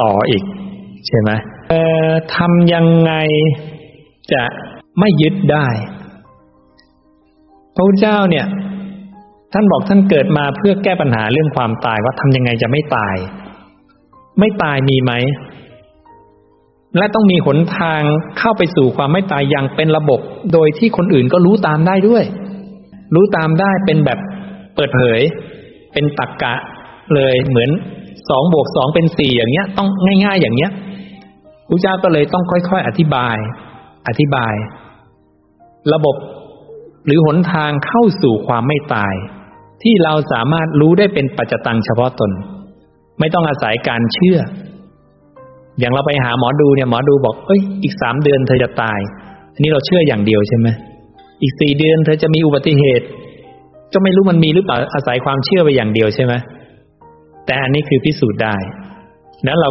ต่ออีก ใช่ไหมเอ่อทำยังไงจะไม่ยึดได้ พระพุทธเจ้าเนี่ย ท่านบอกท่านเกิดมาเพื่อแก้ปัญหาเรื่องความตายว่าทำยังไงจะไม่ตาย ไม่ตายมีไหม และต้องมีหนทางเข้าไปสู่ความไม่ตายอย่างเป็นระบบ โดยที่คนอื่นก็รู้ตามได้ด้วย รู้ตามได้เป็นแบบเปิดเผย เป็นตักกะเลยเหมือน สองบวกสองเป็นสี่อย่างเงี้ย ต้องง่าย ๆ อย่างเงี้ยพระเจ้าก็เลยต้องค่อย ๆ อธิบาย อธิบาย ระบบหรือหนทางเข้าสู่ความไม่ตาย ที่เราสามารถรู้ได้เป็นปัจจตังเฉพาะตน ไม่ต้องอาศัยการเชื่อ อย่างเราไปหาหมอดูเนี่ยหมอดูบอกเอ้ยอีกสามเดือนเธอจะตาย อันนี้เราเชื่ออย่างเดียวใช่ไหมอีกสี่เดือนเธอจะมีอุบัติเหตุ ก็ไม่รู้มันมีหรือเปล่าอาศัยความเชื่อไปอย่างเดียวใช่ไหม แต่อันนี้คือพิสูจน์ได้นั้นเราก็